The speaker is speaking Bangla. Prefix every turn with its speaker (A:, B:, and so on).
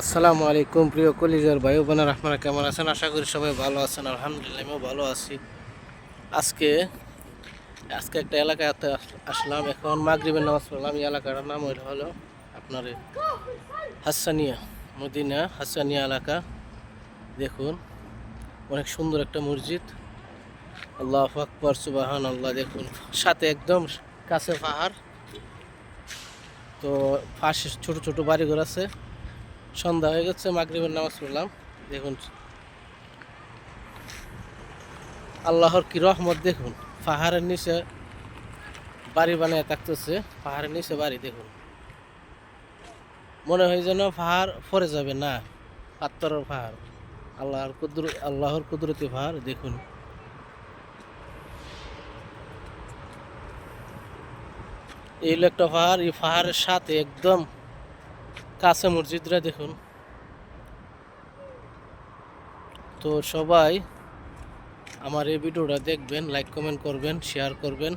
A: আসসালামু আলাইকুম, প্রিয় কলিজার ভাই বোনের আপনারা কেমন আছেন? আশা করি সবাই ভালো আছেন, আলহামদুলিল্লাহ, আমিও ভালো আছি। আজকে আজকে একটা এলাকায় আসলাম, এখন মাগরিবের নামাজ পড়লাম। এই এলাকাটার নাম হইল হলো আপনার হাসানিয়া, মদিনা হাসানিয়া এলাকা। দেখুন, অনেক সুন্দর একটা মসজিদ। আল্লাহ আকবর সুবাহান আল্লাহ দেখুন, সাথে একদম কাছে পাহাড়। তো পাশে ছোট ছোট বাড়িঘর আছে। সন্ধ্যা হয়ে গেছে, মাগরিবের নামাজ পড়লাম। দেখুন। আল্লাহর কি রহমত, দেখুন। পাহাড়ের নিচে বাড়ি বানিয়ে থাকতেছে, পাহাড়ের নিচে বাড়ি, দেখুন। মনে হয় যেন পাহাড় পরে যাবে, না। পাত্তরের পাহাড়। আল্লাহর কুদর আল্লাহর কুদরতি পাহাড়, দেখুন। এই হলো একটা পাহাড়, এই পাহাড়ের সাথে একদম কাছে মসজিদরা দেখুন। তো সবাই আমার এই ভিডিওটা দেখবেন লাইক কমেন্ট করবেন শেয়ার করবেন।